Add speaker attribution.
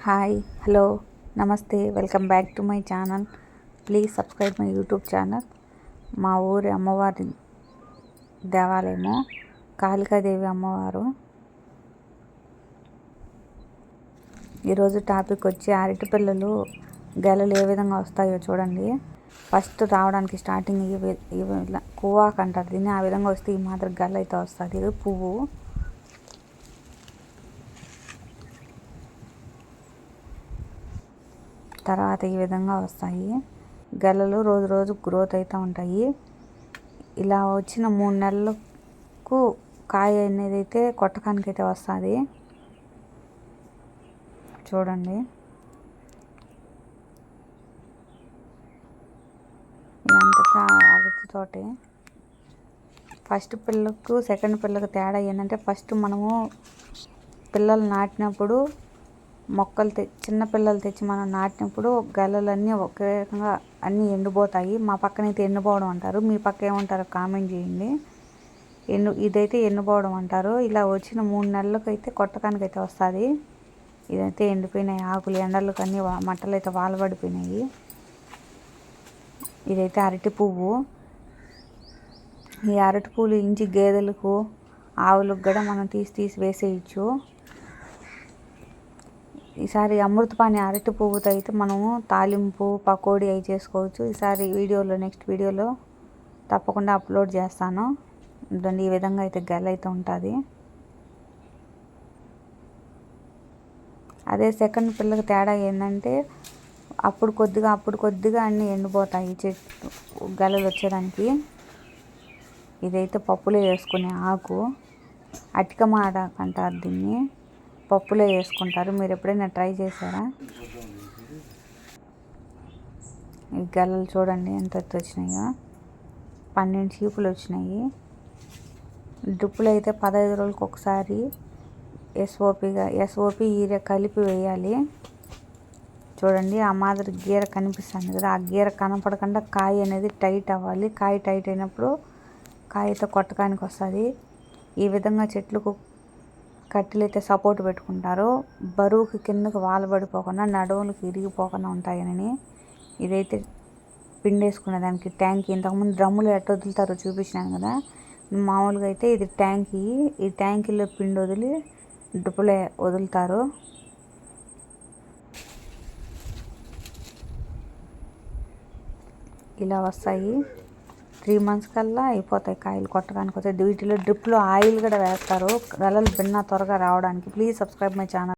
Speaker 1: Hi hello నమస్తే welcome back to my channel. Please subscribe my YouTube channel. మా ఊరి అమ్మవారి దేవాలయము కాళికాదేవి అమ్మవారు. ఈరోజు టాపిక్ వచ్చి అరటి పిల్లలు గెలలు ఏ విధంగా వస్తాయో చూడండి. ఫస్ట్ రావడానికి స్టార్టింగ్ ఈ వి- ఈ కువాక్ అంటారు. దీన్ని ఆ విధంగా వస్తే ఈ మాత్రం గెల అయితే వస్తుంది. పువ్వు. తర్వాత ఈ విధంగా వస్తాయి. గెలలు రోజు రోజు గ్రోత్ అవుతూ ఉంటాయి. ఇలా వచ్చిన మూడు నెలలకు కాయ అనేది అయితే కొట్టకానికి అయితే వస్తుంది. చూడండి. ఇదంతా అరటి తోటే. ఫస్ట్ పిల్లకు సెకండ్ పిల్లకు తేడా ఏంటంటే ఫస్ట్ మనము పిల్లలు నాటినప్పుడు మొక్కలు తె చిన్నపిల్లలు తెచ్చి మనం నాటినప్పుడు గెలలన్నీ ఒకే రకంగా అన్నీ ఎండిపోతాయి. మా పక్కన అయితే ఎండిపోవడం అంటారు. మీ పక్క ఏమంటారో కామెంట్ చేయండి. ఎండు ఇదైతే ఎండిపోవడం అంటారు. ఇలా వచ్చిన మూడు నెలలకు అయితే కొట్టకానికి అయితే వస్తుంది. ఇదైతే ఎండిపోయినాయి ఆకులు ఎండలకు అన్నీ మట్టలు అయితే వాలబడిపోయినాయి. ఇదైతే అరటి పువ్వు. ఈ అరటి పూలు ఇంచి గేదెలకు ఆవులకు కూడా మనం తీసి తీసి వేసేయచ్చు. ఈసారి అమృతపాణి అరటి పువ్వుతో అయితే మనము తాలింపు పకోడీ అవి చేసుకోవచ్చు. ఈసారి వీడియోలో నెక్స్ట్ వీడియోలో తప్పకుండా అప్లోడ్ చేస్తాను. ఇదండి ఈ విధంగా అయితే గెల అయితే ఉంటుంది. అదే సెకండ్ పిల్లకి తేడా ఏంటంటే అప్పుడు కొద్దిగా అప్పుడు కొద్దిగా అన్నీ ఎండిపోతాయి చెట్టు గెలలు వచ్చేదానికి. ఇదైతే పప్పులో వేసుకునే ఆకు అటికమాడ అంటారు దీన్ని. పప్పులో వేసుకుంటారు. మీరు ఎప్పుడైనా ట్రై చేశారా? ఈ గెలలు చూడండి ఎంత ఎత్తు వచ్చినాయో పన్నెండు చీపులు వచ్చినాయి. డ్రిప్పులు అయితే పదహైదు రోజులకు ఒకసారి ఎస్ఓపిగా ఎస్ఓపి ఈర కలిపి వేయాలి. చూడండి ఆ మాదిరి గీర కనిపిస్తుంది కదా ఆ గీర కనపడకుండా కాయ అనేది టైట్ అవ్వాలి. కాయ టైట్ అయినప్పుడు కాయతో అయితే కొట్టకానికి వస్తుంది. ఈ విధంగా చెట్లకు కట్టెలు అయితే సపోర్ట్ పెట్టుకుంటారు బరువుకి కిందకు వాలబడిపోకుండా నడువులకు ఇరిగిపోకుండా ఉంటాయని ఇదైతే పిండేసుకునే దానికి ట్యాంక్. ఇంతకుముందు డ్రమ్ములు ఎట్ట వదులుతారో చూపించినాను కదా. మామూలుగా అయితే ఇది ట్యాంకీ. ఈ ట్యాంకీలో పిండి వదిలి డుప్పులే వదులుతారు. ఇలా వస్తాయి. త్రీ మంత్స్ కల్లా అయిపోతాయి కాయలు కొట్టడానికి వస్తాయి వీటిలో డ్రిప్లో ఆయిల్ కూడా వేస్తారు. గలలు భిన్న త్వరగా రావడానికి. Please subscribe my channel.